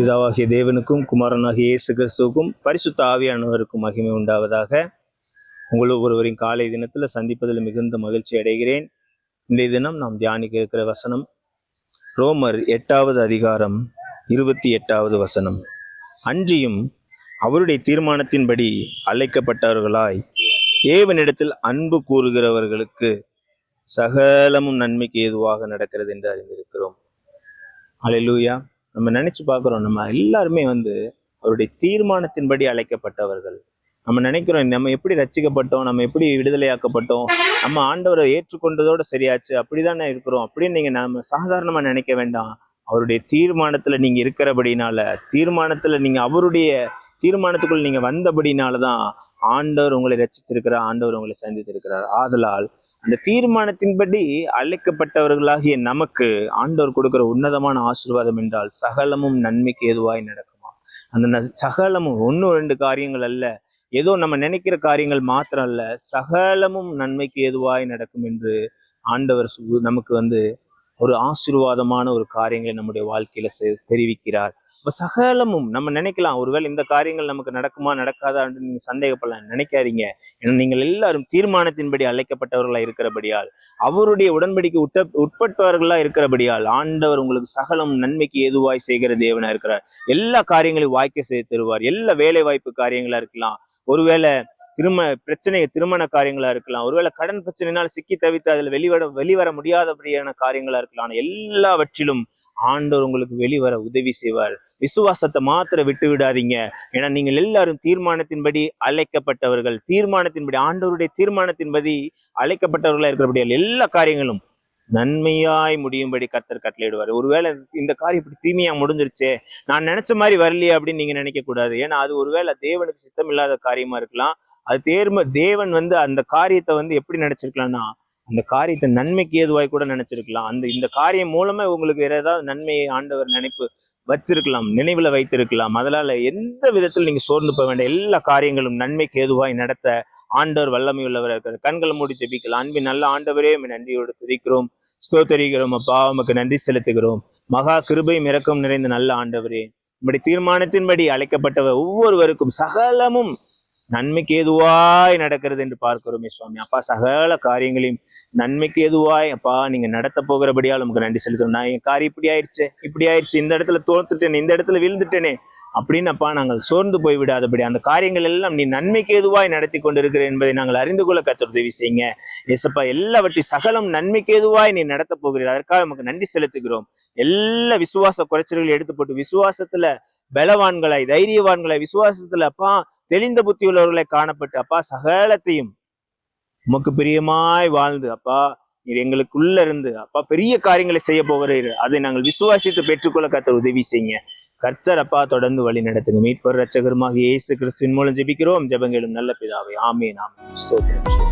பிதாவாகிய தேவனுக்கும் குமாரனாகிய இயேசு கிறிஸ்துவுக்கும் பரிசுத்த ஆவியானவருக்கும் மகிமை உண்டாவதாக. உங்கள் ஒருவரின் காலை தினத்தில் சந்திப்பதில் மிகுந்த மகிழ்ச்சி அடைகிறேன். இன்றைய தினம் நாம் தியானிக்க இருக்கிற வசனம் ரோமர் எட்டாவது அதிகாரம் இருபத்தி எட்டாவது வசனம். அன்றியும் அவருடைய தீர்மானத்தின்படி அழைக்கப்பட்டவர்களாய் ஏவனிடத்தில் அன்பு கூறுகிறவர்களுக்கு சகலமும் நன்மைக்கு ஏதுவாக நடக்கிறது என்று அறிந்திருக்கிறோம். அலையூயா நம்ம நினைச்சு பார்க்குறோம் நம்ம எல்லாருமே வந்து அவருடைய தீர்மானத்தின்படி அழைக்கப்பட்டவர்கள். நம்ம நினைக்கிறோம் நம்ம எப்படி ரச்சிக்கப்பட்டோம் நம்ம எப்படி விடுதலையாக்கப்பட்டோம் நம்ம ஆண்டவரை ஏற்றுக்கொண்டதோட சரியாச்சு அப்படிதானே இருக்கிறோம் அப்படின்னு நீங்க நம்ம சாதாரணமா நினைக்க வேண்டாம். அவருடைய தீர்மானத்துல நீங்க இருக்கிறபடினால தீர்மானத்துல நீங்க அவருடைய தீர்மானத்துக்குள் நீங்க வந்தபடினால தான் ஆண்டவர் உங்களை ரச்சித்திருக்கிறார் ஆண்டவர் உங்களை சந்தித்திருக்கிறார். ஆதலால் அந்த தீர்மானத்தின்படி அழைக்கப்பட்டவர்களாகிய நமக்கு ஆண்டவர் கொடுக்கிற உன்னதமான ஆசீர்வாதம் என்றால் சகலமும் நன்மைக்கு ஏதுவாய் நடக்குமா? அந்த ந- சகலமும் ஒன்று ரெண்டு காரியங்கள் அல்ல. ஏதோ நம்ம நினைக்கிற காரியங்கள் மாத்திரம் அல்ல சகலமும் நன்மைக்கு ஏதுவாய் நடக்கும் என்று ஆண்டவர் சு- நமக்கு வந்து ஒரு ஆசீர்வாதமான ஒரு காரியங்களை நம்முடைய வாழ்க்கையில செ- தெரிவிக்கிறார். இப்போ சகலமும் நம்ம நினைக்கலாம் ஒருவேளை இந்த காரியங்கள் நமக்கு நடக்குமா நடக்காதான்னு நீங்கள் சந்தேகப்படலாம். நினைக்காதீங்க. ஏன்னா நீங்கள் எல்லாரும் தீர்மானத்தின்படி அழைக்கப்பட்டவர்களாக இருக்கிறபடியால் அவருடைய உடன்படிக்கை உட்ட உட்பட்டவர்களாக இருக்கிறபடியால் ஆண்டவர் உங்களுக்கு சகலம் நன்மைக்கு ஏதுவாய் செய்கிற தேவனாக இருக்கிறார் எல்லா காரியங்களையும் வாய்க்க செய்து தருவார். எல்லா வேலை வாய்ப்பு காரியங்களாக இருக்கலாம். ஒருவேளை திரும பிரச்சனை திருமண காரியங்களா இருக்கலாம். ஒருவேளை கடன் பிரச்சனைனால சிக்கி தவித்து அதில் வெளிவர வெளிவர முடியாதபடியான காரியங்களா இருக்கலாம். எல்லாவற்றிலும் ஆண்டவர் உங்களுக்கு வெளிவர உதவி செய்வார். விசுவாசத்தை மாத்திர விட்டு விடாதீங்க. ஏன்னா நீங்கள் எல்லாரும் தீர்மானத்தின்படி அழைக்கப்பட்டவர்கள். தீர்மானத்தின்படி ஆண்டவருடைய தீர்மானத்தின்படி அழைக்கப்பட்டவர்களா இருக்கிறபடியால் எல்லா காரியங்களும் நன்மையாய் முடியும்படி கர்த்தர் கட்டளையிடுவார். ஒருவேளை இந்த காரியம் இப்படி தீமையா முடிஞ்சிருச்சே நான் நினைச்ச மாதிரி வரலையே அப்படின்னு நீங்க நினைக்க கூடாது. ஏன்னா அது ஒருவேளை தேவனுக்கு சித்தம் இல்லாத காரியமா இருக்கலாம். அது தேர்ம தேவன் வந்து அந்த காரியத்தை வந்து எப்படி நினைச்சிருக்கலாம்னா அந்த காரியத்தை நன்மைக்கு ஏதுவாய் கூட நினைச்சிருக்கலாம். அந்த இந்த காரியம் மூலமா உங்களுக்கு வேற ஏதாவது நன்மையை ஆண்டவர் நினைப்பு வச்சிருக்கலாம் நினைவுல வைத்திருக்கலாம். அதனால எந்த விதத்தில் நீங்க சோர்ந்து போக வேண்டிய எல்லா காரியங்களும் நன்மைக்கு ஏதுவாய் நடத்த ஆண்டவர் வல்லமை உள்ளவர் இருக்கிறார் கண்களை மூடி ஜெபிக்கலாம். அன்பின் நல்ல ஆண்டவரே நன்றியோடு துதிக்கிறோம். ஸ்தோத்தரிக்கிறோம் அப்பா. உமக்கு நன்றி செலுத்துகிறோம். மகா கிருபையும் இறக்கம் நிறைந்த நல்ல ஆண்டவரே. இப்படி தீர்மானத்தின்படி அழைக்கப்பட்டவர் ஒவ்வொருவருக்கும் சகலமும் நன்மைக்கு ஏதுவாய் நடக்கிறது என்று பார்க்கிறோமே சுவாமி. அப்பா சகல காரியங்களையும் நன்மைக்கு ஏதுவாய் அப்பா நீங்க நடத்த போகிறபடியால் நமக்கு நன்றி செலுத்தணும் நான் என் காரியம் இப்படி ஆயிடுச்சு இப்படி ஆயிடுச்சு இந்த இடத்துல தோத்துட்டேனே இந்த இடத்துல விழுந்துட்டேனே அப்படின்னு அப்பா நாங்கள் சோர்ந்து போய் விடாதபடி அந்த காரியங்கள் எல்லாம் நீ நன்மைக்கு ஏதுவாய் நடத்தி கொண்டிருக்கிற என்பதை நாங்கள் அறிந்து கொள்ள கத்தர் செய்யுங்க. எசப்பா எல்லாவற்றை சகலம் நன்மைக்கு ஏதுவாய் நீ நடத்த போகிறீர். அதற்காக நமக்கு நன்றி செலுத்துகிறோம். எல்லா விசுவாச குறைச்சல்களை எடுத்து போட்டு விசுவாசத்துல பலவான்களாய் தைரியவான்களாய் விசுவாசத்துல அப்பா தெளிந்த புத்தி உள்ளவர்களை காணப்பட்டு அப்பா சகலத்தையும் உமக்கு பிரியமாய் வாழ்ந்து அப்பா நீர் எங்களுக்குள்ள இருந்து அப்பா பெரிய காரியங்களை செய்ய போகிறீர் அதை நாங்கள் விசுவாசித்து பெற்றுக்கொள்ள கர்த்தர் உதவி செய்யுங்க. கர்த்தர் அப்பா தொடர்ந்து வழி நடத்துங்க. மீட்பர் ரட்சகருமாக இயேசு கிறிஸ்துவின் மூலம் ஜெபிக்கிறோம். ஜெபங்களும் நல்ல பிதாவை. ஆமே நாம் சோதனை